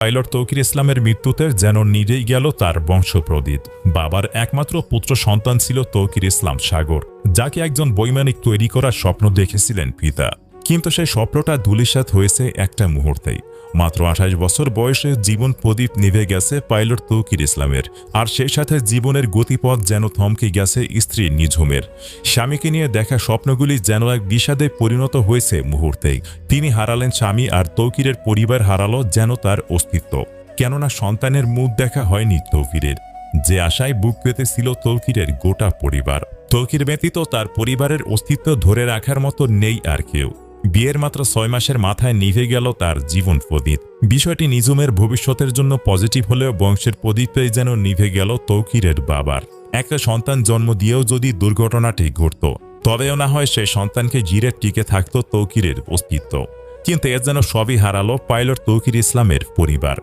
Pilot Tauqir ইসলামের মৃত্যুতে যেন নিজেই গেল তার বংশপ্রদীপ। বাবার একমাত্র পুত্র সন্তান ছিল তৌকির ইসলাম সাগর, যাকে একজন বৈমানিক তৈরি করার স্বপ্ন দেখেছিলেন পিতা। কিন্তু সেই স্বপ্নটা ধুলিসাত হয়েছে একটা মুহূর্তেই। মাত্র আঠাশ বছর বয়সে জীবন প্রদীপ নিভে গেছে পাইলট তৌকির ইসলামের, আর সেই সাথে জীবনের গতিপথ যেন থমকে গেছে স্ত্রী নিঝুমের। স্বামীকে নিয়ে দেখা স্বপ্নগুলি যেন এক বিষাদে পরিণত হয়েছে মুহূর্তেই। তিনি হারালেন স্বামী আর তৌকিরের পরিবার হারালো যেন তার অস্তিত্ব। কেননা সন্তানের মুখ দেখা হয়নি তৌকিরের। যে আশায় বুক পেতেছিল তৌকিরের গোটা পরিবার। তৌকির ব্যতীত তার পরিবারের অস্তিত্ব ধরে রাখার মতো নেই আর কেউ। বিয়ের মাত্র ছয় মাসের মাথায় নিভে গেল তার জীবন প্রদীপ বিষয়টি নিজুমের ভবিষ্যতের জন্য পজিটিভ হলেও বংশের প্রদীপেই যেন নিভে গেল তৌকিরের বাবার। একটা সন্তান জন্ম দিয়েও যদি দুর্ঘটনাটি ঘটত, তবেও না হয় সে সন্তানকে ঘিরে টিকে থাকত তৌকিরের অস্তিত্ব। কিন্তু এর যেন সবই হারালো পাইলট তৌকির ইসলামের পরিবার।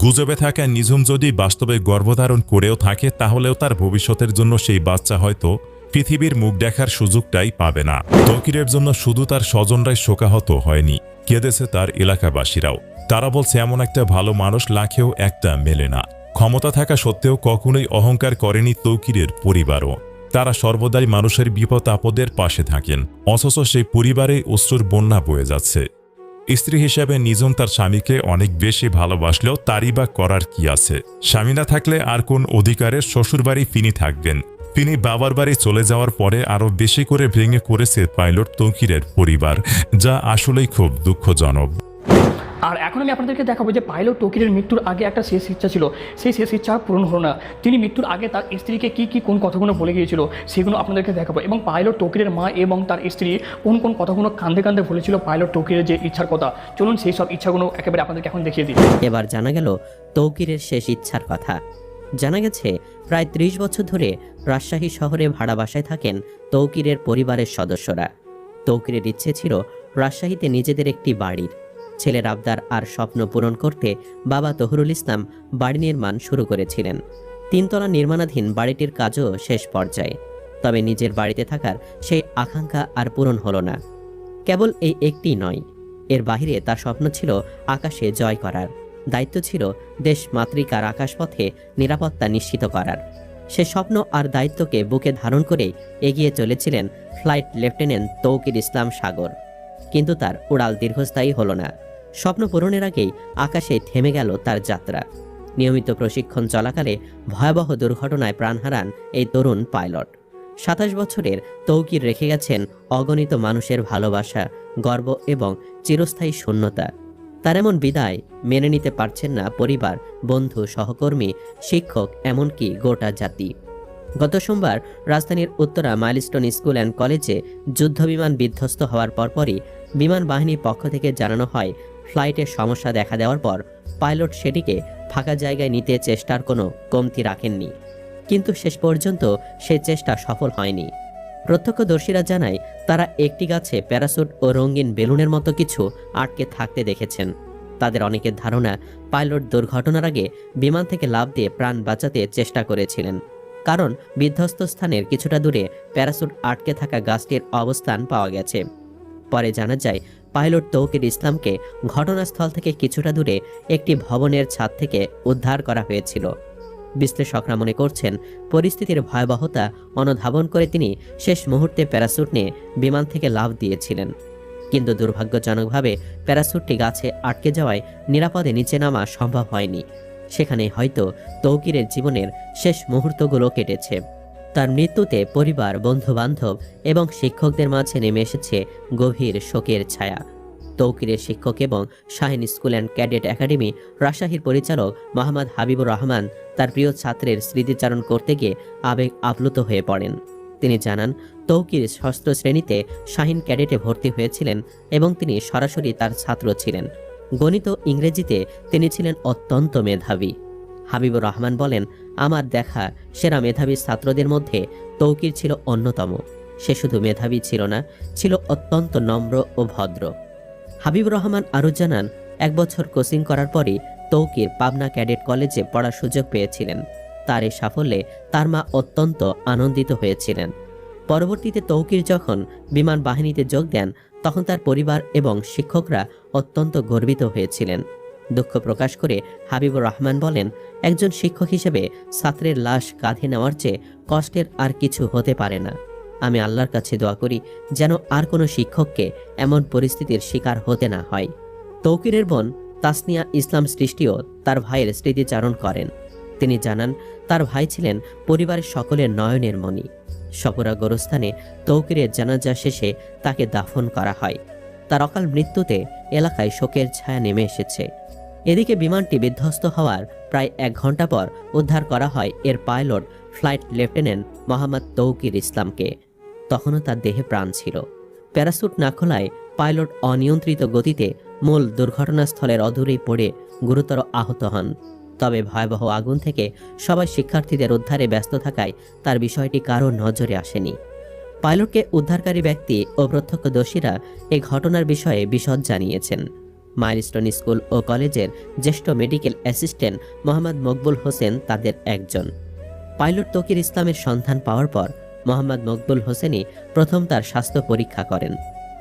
গুজবে থাকা নিঝুম যদি বাস্তবে গর্ভধারণ করেও থাকে, তাহলেও তার ভবিষ্যতের জন্য সেই বাচ্চা হয়তো পৃথিবীর মুখ দেখার সুযোগটাই পাবে না। তৌকিরের জন্য শুধু তার স্বজনরাই শোকাহত হয়নি। কেঁদেছে তার এলাকাবাসীরাও। তারা বলছে, এমন একটা ভালো মানুষ লাখেও একটা মেলে না। ক্ষমতা থাকা সত্ত্বেও কখনোই অহংকার করেনি তৌকিরের পরিবারও। তারা সর্বদাই মানুষের বিপদ আপদের পাশে থাকেন। অথচ সেই পরিবারে অশ্রুর বন্যা বয়ে যাচ্ছে। স্ত্রী হিসেবে নিজম তার স্বামীকে অনেক বেশি ভালোবাসলেও তারই বা করার কি আছে? স্বামী না থাকলে আর কোন অধিকারের শ্বশুরবাড়ি ফিনি থাকবেন। তিনি বাবার বাড়ি চলে যাওয়ার পরে আরও বেশি করে ভেঙে করেছে পাইলট তৌকিরের পরিবার যা আসলেই খুব দুঃখজনক। আর এখন আমি আপনাদেরকে দেখাবো যে পাইলট তৌকিরের মৃত্যুর আগে একটা শেষ ইচ্ছা ছিল। সেই শেষ ইচ্ছা পূরণ হলো না। তিনি মৃত্যুর আগে তার স্ত্রীকে কি কি কোন কথাগুলো বলে গিয়েছিল সেগুলো আপনাদেরকে দেখাবো। এবং পাইলট তৌকিরের মা এবং তার স্ত্রী কোন কোন কথাগুলো কান্দে কান্দে বলেছিল পাইলট তৌকিরের যে ইচ্ছার কথা। চলুন সেই সব ইচ্ছাগুলো একেবারে আপনাদেরকে এখন দেখিয়ে দিই। এবার জানা গেল তৌকিরের শেষ ইচ্ছার কথা। জানা গেছে, প্রায় ত্রিশ বছর ধরে রাজশাহী শহরে ভাড়া বাসায় থাকেন তৌকিরের পরিবারের সদস্যরা। তৌকিরের ইচ্ছে ছিল রাজশাহীতে নিজেদের একটি বাড়ির ছেলের আবদার আর স্বপ্ন পূরণ করতে বাবা তহরুল ইসলাম বাড়ি নির্মাণ শুরু করেছিলেন। তিনতলা নির্মাণাধীন বাড়িটির কাজও শেষ পর্যায়ে। তবে নিজের বাড়িতে থাকার সেই আকাঙ্ক্ষা আর পূরণ হলো না। কেবল এই একটি নয়, এর বাহিরে তার স্বপ্ন ছিল আকাশে জয় করার। দায়িত্ব ছিল দেশ মাতৃকার আকাশপথে নিরাপত্তা নিশ্চিত করার। সে স্বপ্ন আর দায়িত্বকে বুকে ধারণ করে এগিয়ে চলেছিলেন ফ্লাইট লেফটেন্যান্ট তৌকির ইসলাম সাগর। কিন্তু তার উড়াল দীর্ঘস্থায়ী হলো না। স্বপ্ন পূরণের আগেই আকাশে থেমে গেল তার যাত্রা। নিয়মিত প্রশিক্ষণ চলাকালে ভয়াবহ দুর্ঘটনায় প্রাণ হারান এই তরুণ পাইলট। সাতাশ বছরের তৌকির রেখে গেছেন অগণিত মানুষের ভালোবাসা, গর্ব এবং চিরস্থায়ী শূন্যতা। তার এমন বিদায় মেনে নিতে পারছেন না পরিবার, বন্ধু, সহকর্মী, শিক্ষক, এমনকি গোটা জাতি। গত সোমবার রাজধানীর উত্তরা মাইলস্টোন স্কুল অ্যান্ড কলেজে যুদ্ধবিমান বিধ্বস্ত হওয়ার পরপরই বিমান বাহিনীর পক্ষ থেকে জানানো হয় ফ্লাইটের সমস্যা দেখা দেওয়ার পর পাইলট সেটিকে ফাঁকা জায়গায় নিতে চেষ্টার কোনো কমতি রাখেননি। কিন্তু শেষ পর্যন্ত সে চেষ্টা সফল হয়নি। প্রত্যক্ষদর্শীরা জানায়, তারা একটি গাছে প্যারাসুট ও রঙিন বেলুনের মতো কিছু আটকে থাকতে দেখেছেন। তাদের অনেকের ধারণা, পাইলট দুর্ঘটনার আগে বিমান থেকে লাফ দিয়ে প্রাণ বাঁচাতে চেষ্টা করেছিলেন। কারণ বিধ্বস্ত স্থানের কিছুটা দূরে প্যারাসুট আটকে থাকা গাছটির অবস্থান পাওয়া গেছে। পরে জানা যায়, পাইলট তৌকির ইসলামকে ঘটনাস্থল থেকে কিছুটা দূরে একটি ভবনের ছাদ থেকে উদ্ধার করা হয়েছিল। বিশ্লেষকরা মনে করছেন, পরিস্থিতির ভয়াবহতা অনুধাবন করে তিনি শেষ মুহূর্তে প্যারাসুট নিয়ে বিমান থেকে লাফ দিয়েছিলেন। কিন্তু দুর্ভাগ্যজনকভাবে প্যারাসুটটি গাছে আটকে যাওয়ায় নিরাপদে নিচে নামা সম্ভব হয়নি। সেখানে হয়তো তৌকিরের জীবনের শেষ মুহূর্তগুলো কেটেছে। তার মৃত্যুতে পরিবার বন্ধু বান্ধব এবং শিক্ষকদের মাঝে নেমে এসেছে গভীর শোকের ছায়া। তৌকিরের শিক্ষক এবং Shahin school and cadet academy রাজশাহীর পরিচালক মোহাম্মদ হাবিবুর রহমান তার প্রিয় ছাত্রের স্মৃতিচারণ করতে গিয়ে আবেগ আপ্লুত হয়ে পড়েন। তিনি জানান, তৌকির ষষ্ঠ শ্রেণীতে শাহিন ক্যাডেটে ভর্তি হয়েছিলেন এবং তিনি সরাসরি তার ছাত্র ছিলেন। গণিত ইংরেজিতে তিনি ছিলেন অত্যন্ত মেধাবী। হাবিবুর রহমান বলেন, আমার দেখা সেরা মেধাবী ছাত্রদের মধ্যে তৌকির ছিল অন্যতম। সে শুধু মেধাবী ছিল না, ছিল অত্যন্ত নম্র ও ভদ্র। হাবিবুর রহমান আরও জানান, এক বছর কোচিং করার পরই তৌকির পাবনা ক্যাডেট কলেজে পড়ার সুযোগ পেয়েছিলেন। তার এই সাফল্যে তার মা অত্যন্ত আনন্দিত হয়েছিলেন। পরবর্তীতে তৌকির যখন বিমান বাহিনীতে যোগ দেন, তখন তার পরিবার এবং শিক্ষকরা অত্যন্ত গর্বিত হয়েছিলেন। দুঃখ প্রকাশ করে হাবিবুর রহমান বলেন, একজন শিক্ষক হিসেবে ছাত্রের লাশ কাঁধে নেওয়ার চেয়ে কষ্টের আর কিছু হতে পারে না। আমি আল্লাহর কাছে দোয়া করি যেন আর কোনো শিক্ষককে এমন পরিস্থিতির শিকার হতে না হয়। তৌকিরের বোন তাসনিয়া ইসলাম সৃষ্টিও তার ভাইয়ের স্মৃতিচারণ করেন। তিনি জানান, তার ভাই ছিলেন পরিবারের সকলের নয়নের মণি। সপরা গোরস্থানে তৌকিরের জানাজা শেষে তাকে দাফন করা হয়। তার অকাল মৃত্যুতে এলাকায় শোকের ছায়া নেমে এসেছে। এদিকে বিমানটি বিধ্বস্ত হওয়ার প্রায় এক ঘণ্টা পর উদ্ধার করা হয় এর pilot flight lieutenant Mohammad Taukir ইসলামকে। তখনও তার দেহে প্রাণ ছিল। প্যারাসুট না খোলায় পাইলট অনিয়ন্ত্রিত গতিতে মূল দুর্ঘটনাস্থলের অদূরেই পড়ে গুরুতর আহত হন। তবে ভয়াবহ আগুন থেকে সবাই শিক্ষার্থীদের উদ্ধারে ব্যস্ত থাকায় তার বিষয়টি কারও নজরে আসেনি। পাইলটকে উদ্ধারকারী ব্যক্তি ও প্রত্যক্ষদর্শীরা এই ঘটনার বিষয়ে বিশদ জানিয়েছেন। মাইলস্টোন স্কুল ও কলেজের জ্যেষ্ঠ মেডিকেল অ্যাসিস্ট্যান্ট মোহাম্মদ মকবুল হোসেন তাদের একজন। পাইলট তকির ইসলামের সন্ধান পাওয়ার পর মোহাম্মদ মকবুল হোসেনই প্রথম তার স্বাস্থ্য পরীক্ষা করেন।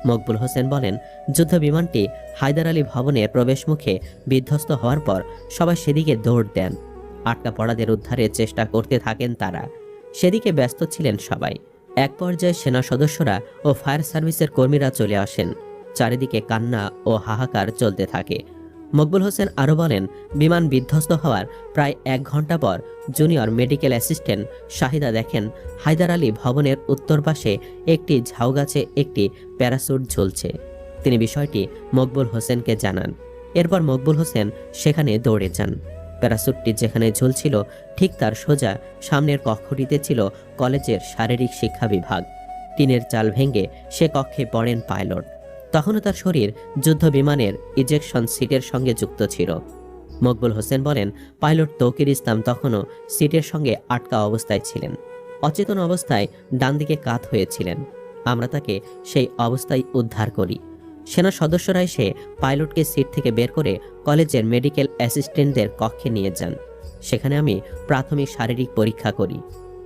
মকবুল হোসেন বলেন যুদ্ধ বিমানটি হায়দার আলী ভবনের প্রবেশমুখে বিধ্বস্ত হওয়ার পর সবাই সেদিকে দৌড় দেন। আটকা পড়াদের উদ্ধারের চেষ্টা করতে থাকেন তারা। সেদিকে ব্যস্ত ছিলেন সবাই। এক পর্যায়ে সেনা সদস্যরা ও ফায়ার সার্ভিসের কর্মীরা চলে আসেন। চারিদিকে কান্না ও হাহাকার চলতে থাকে। মকবুল হোসেন আরও বলেন, বিমান বিধ্বস্ত হওয়ার প্রায় এক ঘণ্টা পর জুনিয়র মেডিকেল অ্যাসিস্ট্যান্ট শাহিদা দেখেন, হায়দার আলী ভবনের উত্তর পাশে একটি ঝাউগাছে একটি প্যারাসুট ঝুলছে। তিনি বিষয়টি মকবুল হোসেনকে জানান। এরপর মকবুল হোসেন সেখানে দৌড়ে যান। প্যারাসুটটি যেখানে ঝুলছিল, ঠিক তার সোজা সামনের কক্ষটিতে ছিল কলেজের শারীরিক শিক্ষা বিভাগ। টিনের চাল ভেঙে সে কক্ষে পড়েন পাইলট। তখনও তার শরীর যুদ্ধ বিমানের ইজেকশন সিটের সঙ্গে যুক্ত ছিল। মকবুল হোসেন বলেন, পাইলট তৌকির ইসলাম তখনও সিটের সঙ্গে আটকা অবস্থায় ছিলেন। অচেতন অবস্থায় ডান দিকে কাত হয়েছিলেন। আমরা তাকে সেই অবস্থায় উদ্ধার করি। সেনা সদস্যরা এসে পাইলটকে সিট থেকে বের করে কলেজের মেডিকেল অ্যাসিস্ট্যান্টদের কক্ষে নিয়ে যান। সেখানে আমি প্রাথমিক শারীরিক পরীক্ষা করি।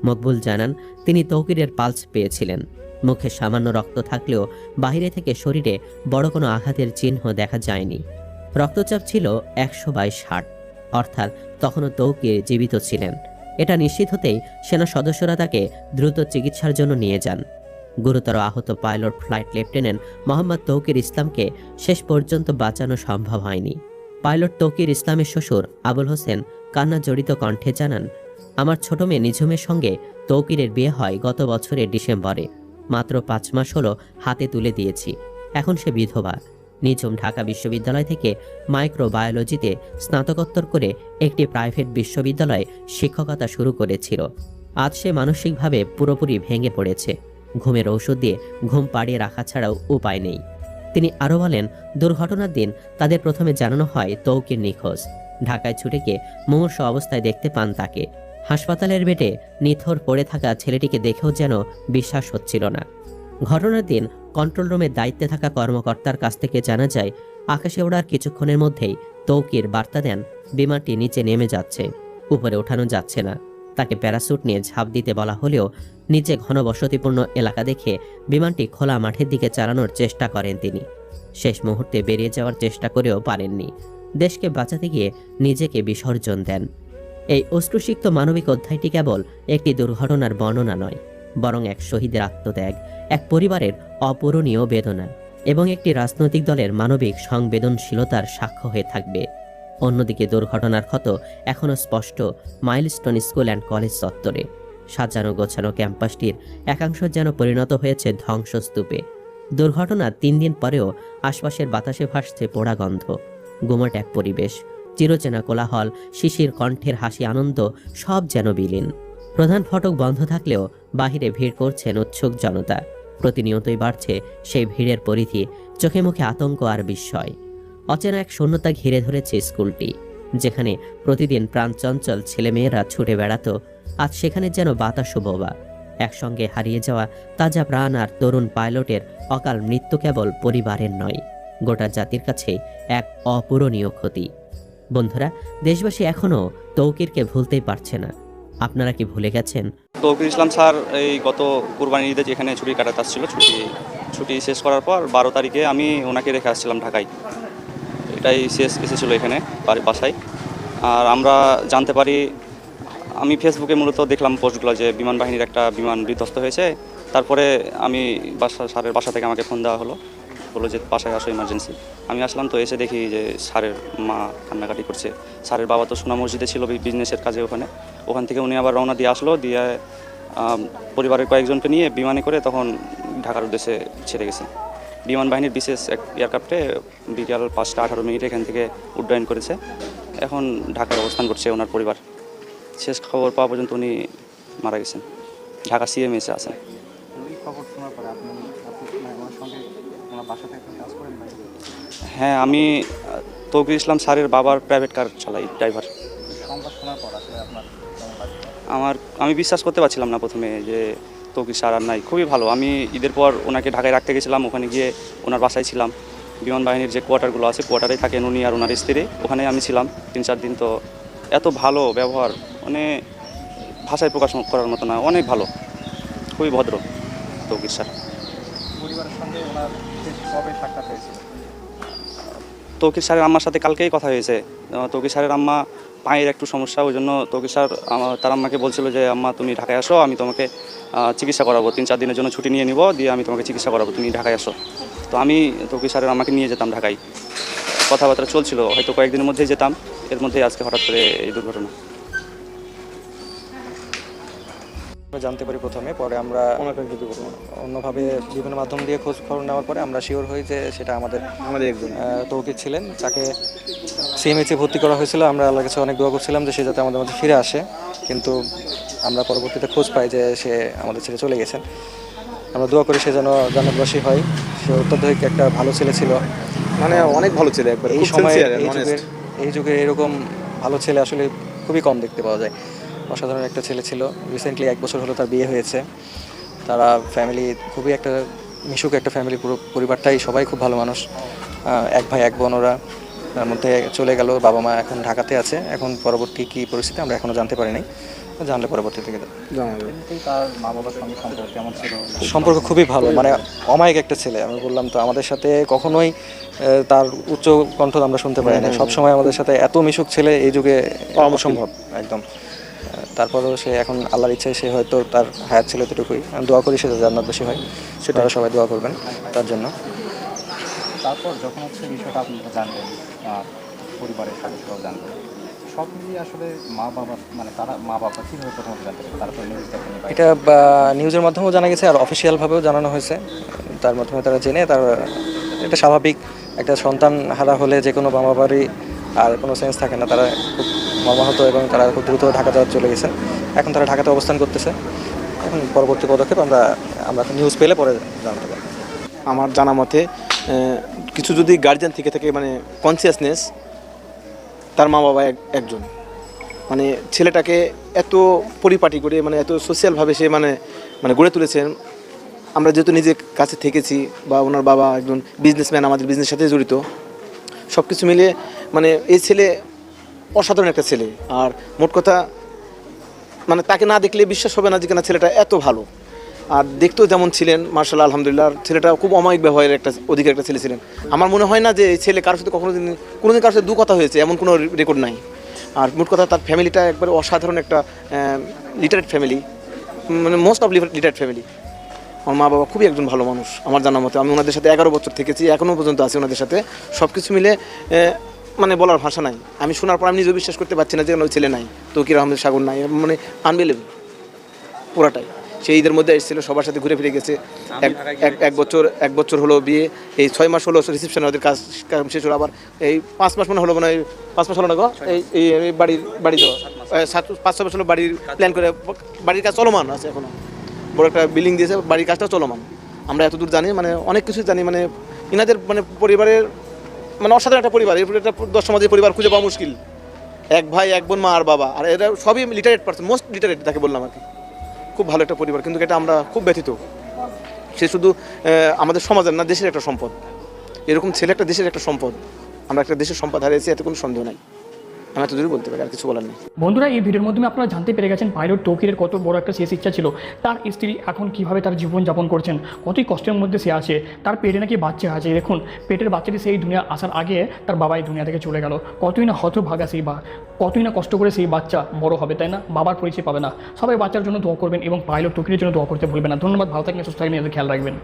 মকবুল জানান, তিনি তৌকিরের পালস পেয়েছিলেন। মুখে সামান্য রক্ত থাকলেও বাইরে থেকে শরীরে বড় কোনো আঘাতের চিহ্ন দেখা যায়নি। রক্তচাপ ছিল একশো বাই ষাট। অর্থাৎ তখনও তৌকির জীবিত ছিলেন। এটা নিশ্চিত হতেই সেনা সদস্যরা তাকে দ্রুত চিকিৎসার জন্য নিয়ে যান। গুরুতর আহত pilot flight lieutenant Mohammad Taukir ইসলামকে শেষ পর্যন্ত বাঁচানো সম্ভব হয়নি। পাইলট তৌকির ইসলামের শ্বশুর আবুল হোসেন কান্না জড়িত কণ্ঠে জানান, আমার ছোট মেয়ে নিঝুমের সঙ্গে তৌকিরের বিয়ে হয় গত বছরের ডিসেম্বরে। মাত্র পাঁচ মাস হলো হাতে তুলে দিয়েছি। এখন সে বিধবা। নিঝুম ঢাকা বিশ্ববিদ্যালয় থেকে মাইক্রোবায়োলজিতে স্নাতকোত্তর করে একটি প্রাইভেট বিশ্ববিদ্যালয়ে শিক্ষকতা শুরু করেছিল। আজ সে মানসিকভাবে পুরোপুরি ভেঙে পড়েছে। ঘুমের ঔষধ দিয়ে ঘুম পাড়িয়ে রাখা ছাড়াও উপায় নেই। তিনি আরও বলেন, দুর্ঘটনার দিন তাদের প্রথমে জানানো হয় তৌকির নিখোঁজ। ঢাকায় ছুটে গিয়ে মুমূর্ষ অবস্থায় দেখতে পান তাকে। হাসপাতালের বেডে নিথর পড়ে থাকা ছেলেটিকে দেখেও যেন বিশ্বাস হচ্ছিল না। ঘটনার দিন কন্ট্রোল রুমের দায়িত্বে থাকা কর্মকর্তার কাছ থেকে জানা যায়, আকাশে ওড়ার কিছুক্ষণের মধ্যেই তৌকির বার্তা দেন, বিমানটি নিচে নেমে যাচ্ছে, উপরে ওঠানো যাচ্ছে না। তাকে প্যারাসুট নিয়ে ঝাঁপ দিতে বলা হলেও নিচে ঘনবসতিপূর্ণ এলাকা দেখে বিমানটি খোলা মাঠের দিকে চালানোর চেষ্টা করেন তিনি। শেষ মুহূর্তে বেরিয়ে যাওয়ার চেষ্টা করেও পারেননি। দেশকে বাঁচাতে গিয়ে নিজেকে বিসর্জন দেন। এই অশ্রুসিক্ত মানবিক অধ্যায়টি কেবল একটি দুর্ঘটনার বর্ণনা নয়, বরং এক শহীদের আত্মত্যাগ, এক পরিবারের অপূরণীয় বেদনা এবং একটি রাজনৈতিক দলের মানবিক সংবেদনশীলতার সাক্ষ্য হয়ে থাকবে। অন্যদিকে দুর্ঘটনার ক্ষত এখনও স্পষ্ট মাইলস্টোন স্কুল অ্যান্ড কলেজ চত্বরে। সাজানো গোছানো ক্যাম্পাসটির একাংশ যেন পরিণত হয়েছে ধ্বংসস্তূপে। দুর্ঘটনার তিন দিন পরেও আশপাশের বাতাসে ভাসছে পোড়া গন্ধ, গুমট এক পরিবেশ চিরচেনা কোলাহল, শিশির কণ্ঠের হাসি আনন্দ, সব যেন বিলীন। প্রধান ফটক বন্ধ থাকলেও বাহিরে ভিড় করছেন উৎসুক জনতা। প্রতিনিয়তই বাড়ছে সেই ভিড়ের পরিধি, চোখে মুখে আতঙ্ক আর বিস্ময়। অচেনা এক শূন্যতা ঘিরে ধরেছে স্কুলটি, যেখানে প্রতিদিন প্রাণচঞ্চল ছেলেমেয়েরা ছুটে বেড়াত, আজ সেখানে যেন বাতাস বোবা। একসঙ্গে হারিয়ে যাওয়া তাজা প্রাণ আর তরুণ পাইলটের অকাল মৃত্যু কেবল পরিবারের নয়, গোটা জাতির কাছে এক অপূরণীয় ক্ষতি। বন্ধুরা, দেশবাসী এখনও তৌকিরকে ভুলতেই পারছে না। আপনারা কি ভুলে গেছেন? তৌকির ইসলাম স্যার এই গত কুরবানি ঈদে যেখানে ছুটি কাটাতে আসছিল, ছুটি ছুটি শেষ করার পর বারো তারিখে আমি ওনাকে রেখে আসছিলাম ঢাকায়। এটাই শেষ এসেছিল এখানে বাসায়। আর আমরা জানতে পারি, আমি ফেসবুকে মূলত দেখলাম পোস্টগুলো যে বিমান বাহিনীর একটা বিমান বিধ্বস্ত হয়েছে। তারপরে আমি বাসা স্যারের বাসা থেকে আমাকে ফোন দেওয়া হলো। বলল যে, বাসায় আসো ইমার্জেন্সি আমি আসলাম, তো এসে দেখি যে, স্যারের মা কান্নাকাটি করছে। স্যারের বাবা তো সোনা মসজিদে ছিল বিজনেসের কাজে ওখানে। ওখান থেকে উনি আবার রওনা দিয়ে আসলো, দিয়ে পরিবারের কয়েকজনকে নিয়ে বিমানে করে তখন ঢাকার উদ্দেশ্যে ছেড়ে গেছে। বিমান বাহিনীর বিশেষ এক এয়ারক্রাফটে বিকাল পাঁচটা আঠারো মিনিটে এখান থেকে উড্ডয়ন করেছে। এখন ঢাকার অবস্থান করছে ওনার পরিবার। শেষ খবর পাওয়া পর্যন্ত উনি মারা গেছেন। ঢাকা সিএমএসে আছেন ওই খবর শোনার পরে আপনি আপনি মানে ওনার সঙ্গে ওনার বাসা থেকে কাজ করেন ভাই হ্যাঁ আমি তৌকির ইসলাম স্যারের বাবার প্রাইভেট কার চালাই ড্রাইভার আমার আমি বিশ্বাস করতে পারছিলাম না প্রথমে যে তৌকির স্যার আর নাই। খুবই ভালো। আমি ঈদের পর ওনাকে ঢাকায় রাখতে গেছিলাম ওখানে গিয়ে ওনার বাসায় ছিলাম। বিমান বাহিনীর যে কোয়ার্টারগুলো আছে কোয়ার্টারে থাকেন উনি আর ওনার স্ত্রী। ওখানে আমি ছিলাম তিন চার দিন। তো এত ভালো ব্যবহার মানে ভাষায় প্রকাশ করার মতো না অনেক ভালো। খুবই ভদ্র তৌকির স্যার। পরিবারের সঙ্গে ওনার তৌকির স্যারের আম্মার সাথে কালকেই কথা হয়েছে। তৌকির স্যারের আম্মা পায়ের একটু সমস্যা, ওই জন্য তৌকির স্যার তার আম্মাকে বলছিল যে, আম্মা, তুমি ঢাকায় আসো, আমি তোমাকে চিকিৎসা করাবো। তিন চার দিনের জন্য ছুটি নিয়ে নিব, দিয়ে আমি তোমাকে চিকিৎসা করাবো, তুমি ঢাকায় আসো। তো আমি তৌকির স্যারের আম্মাকে নিয়ে যেতাম ঢাকায়। কথাবার্তা চলছিল, হয়তো কয়েকদিনের মধ্যেই যেতাম। এর মধ্যেই আজকে হঠাৎ করে এই দুর্ঘটনা আমরা জানতে পারি প্রথমে পরে আমরা অন্যভাবে বিভিন্ন মাধ্যম দিয়ে খোঁজ খবর নেওয়ার পরে আমরা শিওর হই যে সেটা আমাদের আমাদের একজন। তৌকির ছিলেন তাকে সিএমএইচে ভর্তি করা হয়েছিল। আমরা আল্লাহর কাছে অনেক দোয়া করছিলাম যে সে যাতে আমাদের মধ্যে ফিরে আসে। কিন্তু আমরা পরবর্তীতে খোঁজ পাই যে সে আমাদের ছেড়ে চলে গেছেন। আমরা দোয়া করি সে যেন জান্নাতবাসী হয়। সে অত্যাধিক একটা ভালো ছেলে ছিল। মানে অনেক ভালো ছেলে একবার এই সময়ে এই যুগে এরকম ভালো ছেলে আসলে খুবই কম দেখতে পাওয়া যায়। অসাধারণ একটা ছেলে ছিল। রিসেন্টলি এক বছর হলো তার বিয়ে হয়েছে। তারা ফ্যামিলি খুবই একটা মিশুক একটা ফ্যামিলি পুরো পরিবারটাই সবাই খুব ভালো মানুষ। এক ভাই এক বোন ওরা। তার মধ্যে চলে গেল বাবা মা এখন ঢাকাতে আছে। এখন পরবর্তী কী পরিস্থিতি আমরা এখনও জানতে পারি পারিনি। জানলে পরবর্তী থেকে তার মা বাবার সঙ্গে সম্পর্ক কেমন ছিল? সম্পর্ক খুবই ভালো। মানে অমায়িক একটা ছেলে। আমি বললাম তো আমাদের সাথে কখনোই তার উচ্চ কণ্ঠ আমরা শুনতে পাই না। সবসময় আমাদের সাথে এত মিশুক ছেলে এই যুগে অসম্ভব একদম। তারপরেও সে এখন আল্লাহর ইচ্ছায় সে হয়তো তার হায়াত ছিল এতটুকুই। আমি দোয়া করি সে জান্নাত বেশি হয়। সেটা সবাই দোয়া করবেন তার জন্য। তারপর যখন হচ্ছে বিষয়টা আপনারা জানবেন পরিবারের সদস্যরাও জানলেন সব মিলিয়ে আসলে মা বাবা মানে তারা মা বাবা কীভাবে প্রথমত জানতে পারে তারপর নিউজ দেখেন এটা নিউজের মাধ্যমেও জানা গেছে আর অফিসিয়ালভাবেও জানানো হয়েছে। তার মাধ্যমে তারা জেনে তার এটা স্বাভাবিক। একটা সন্তান হারা হলে যে কোনো বাবা বাড়ি আর কোনো সেন্স থাকে না। তারা খুব মর্মাহত এবং তারা খুব দ্রুত ঢাকা যাওয়ার চলে গেছে। এখন তারা ঢাকাতে অবস্থান করতেছে। এখন পরবর্তী পদক্ষেপ আমরা আমরা নিউজ পেলে পরে জানতে পারব। আমার জানা মতে কিছু যদি গার্জিয়ান থেকে থাকে মানে কনসিয়াসনেস তার মা বাবা এক- একজন। মানে ছেলেটাকে এত পরিপাটি করে মানে এত সোশ্যালভাবে সে মানে মানে গড়ে তুলেছেন। আমরা যেহেতু নিজে কাছে থেকেছি বা ওনার বাবা একজন বিজনেসম্যান আমাদের বিজনেসের সাথে জড়িত। সব কিছু মিলিয়ে মানে এই ছেলে অসাধারণ একটা ছেলে। আর মোট কথা মানে তাকে না দেখলে বিশ্বাস হবে না যে কেনা ছেলেটা এত ভালো। আর দেখতেও যেমন ছিলেন মার্শাল আলহামদুলিল্লাহ ছেলেটা খুব অমায়িক ব্যবহারের একটা অধিকার একটা ছেলে ছিলেন। আমার মনে হয় না যে এই ছেলে কারোর সাথে কখনো কোনো দিন কারোর সাথে দু কথা হয়েছে, এমন কোনো রেকর্ড নাই। আর মোট কথা, তার ফ্যামিলিটা একবারে অসাধারণ একটা লিটারেট ফ্যামিলি মানে মোস্ট অফ লিটারেট ফ্যামিলি আমার মা বাবা খুবই একজন ভালো মানুষ, আমার জানা মতে। আমি ওনাদের সাথে এগারো বছর থেকেছি এখনও পর্যন্ত আছি ওনাদের সাথে। সব কিছু মিলে মানে বলার ভাষা নাই। আমি শোনার পর আমি নিজেও বিশ্বাস করতে পারছি না যে ওই ছেলে নাই তৌকির আহমেদ সাগর নাই মানে আনবিলেবল পুরাটাই। সেই ঈদের মধ্যে এসেছিল সবার সাথে ঘুরে ফিরে গেছে। এক- এক বছর এক বছর হলো বিয়ে এই ছয় মাস হলো রিসেপশন ওদের কাজ কাজ শেষ হলো আবার এই পাঁচ মাস মনে হলো মানে পাঁচ মাস হলো না গো? এই বাড়ির বাড়ি যাওয়া সাত পাঁচ ছয় মাস হলো বাড়ির প্ল্যান করে বাড়ির কাজ চলমান আছে এখনও। বড় একটা বিল্ডিং দিয়েছে বাড়ির কাজটা চলমান। আমরা এতদূর জানি মানে অনেক কিছু জানি মানে ইনাদের মানে পরিবারের মানে অসাধারণ একটা পরিবার। এরপরে একটা দশ সমাজের পরিবার খুঁজে পাওয়া মুশকিল। এক ভাই, এক বোন, মা আর বাবা। আর এরা সবই লিটারেট পার্সন মোস্ট লিটারেট তাকে বললাম আর কি। খুব ভালো একটা পরিবার, কিন্তু এটা আমরা খুব ব্যথিত। সে শুধু আমাদের সমাজের না, দেশের একটা সম্পদ। এরকম ছেলে একটা দেশের একটা সম্পদ। আমরা একটা দেশের সম্পদ হারিয়েছি, এতে কোনো সন্দেহ নাই। আমি এত দূরে বলতে পারি, আর কিছু বলার নেই। বন্ধুরা, এই ভিডিওর মাধ্যমে আপনারা জানতে পেরে গেছেন পাইলট তৌকিরের কত বড় একটা শেষ ইচ্ছা ছিল। তার স্ত্রী এখন কীভাবে তার জীবন যাপন করছেন, কতই কষ্টের মধ্যে সে আছে, তার পেটে নাকি বাচ্চা আছে। দেখুন, পেটের বাচ্চাটি সেই দুনিয়া আসার আগে তার বাবা এই দুনিয়া থেকে চলে গেল। কতই না হতভাগা সেই বা, কতই না কষ্ট করে সেই বাচ্চা বড় হবে, তাই না? বাবার পরিচয় পাবে না। সবাই বাচ্চার জন্য দোয়া করবেন এবং পাইলট তৌকিরের জন্য দোয়া করতে ভুলবেন না। ধন্যবাদ, ভালো থাকবেন, সুস্থ থাকবেন খেয়াল রাখবেন।